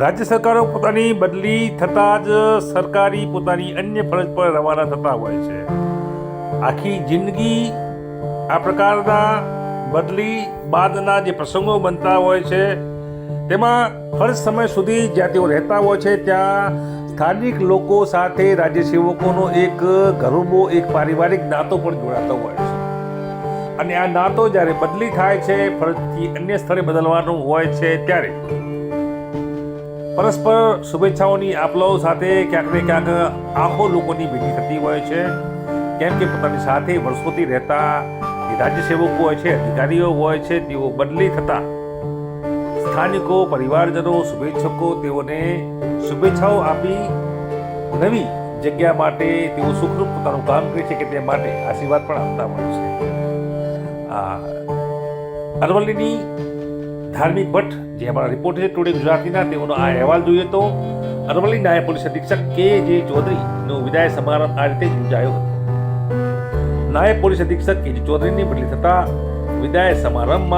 રાજ્ય સરકારો પોતાની બદલી થતાં જ સરકારી પોતાની અન્ય ફરજ પર રવાના થતા હોય છે. આખી જિંદગી આ પ્રકારના બદલી બાદના જે પ્રસંગો બનતા હોય છે, તેમાં ફરજ સમય સુધી જ્યાં તેઓ રહેતા હોય છે, ત્યાં સ્થાનિક લોકો સાથે રાજ્ય સેવકોનો એક ગરુબો એક પારિવારિક નાતો પણ જોડાતો હોય છે. અને આ નાતો જ્યારે બદલી થાય છે, ફરજથી અન્ય સ્થળે બદલવાનું હોય છે, ત્યારે પરસ્પર શુભેચ્છાઓની આપલો સાથે ક્યાંક ને ક્યાંક આંખો લોકોની ભેગી થતી હોય છે. કેમ કે પોતાની સાથે વર્ષોથી રહેતા રાજ્ય સેવકો હોય છે, અધિકારીઓ હોય છે, તેઓ બદલી થતા સ્થાનિકો, પરિવારજનો, શુભેચ્છકો તેઓને શુભેચ્છાઓ આપી નવી જગ્યા માટે તેઓ સુખરૂપ પોતાનું કામ કરે છે કે તે માટે આશીર્વાદ પણ આપતા હોય છે. અરવલ્લીની ધાર્મિક ભટ્ટ, જે અમારા રિપોર્ટર છે ટુડે ગુજરાતીના, તેઓનો આ અહેવાલ જોઈએ તો અરવલ્લી નાયબ પોલીસ અધિક્ષક કે જે ચૌધરીનો વિદાય સમારંભ આ રીતે યોજાયો હતો. નાયબ પોલીસ અધિક્ષક કે જે ચૌધરીની બદલી થતા વિદાય સમારંભમાં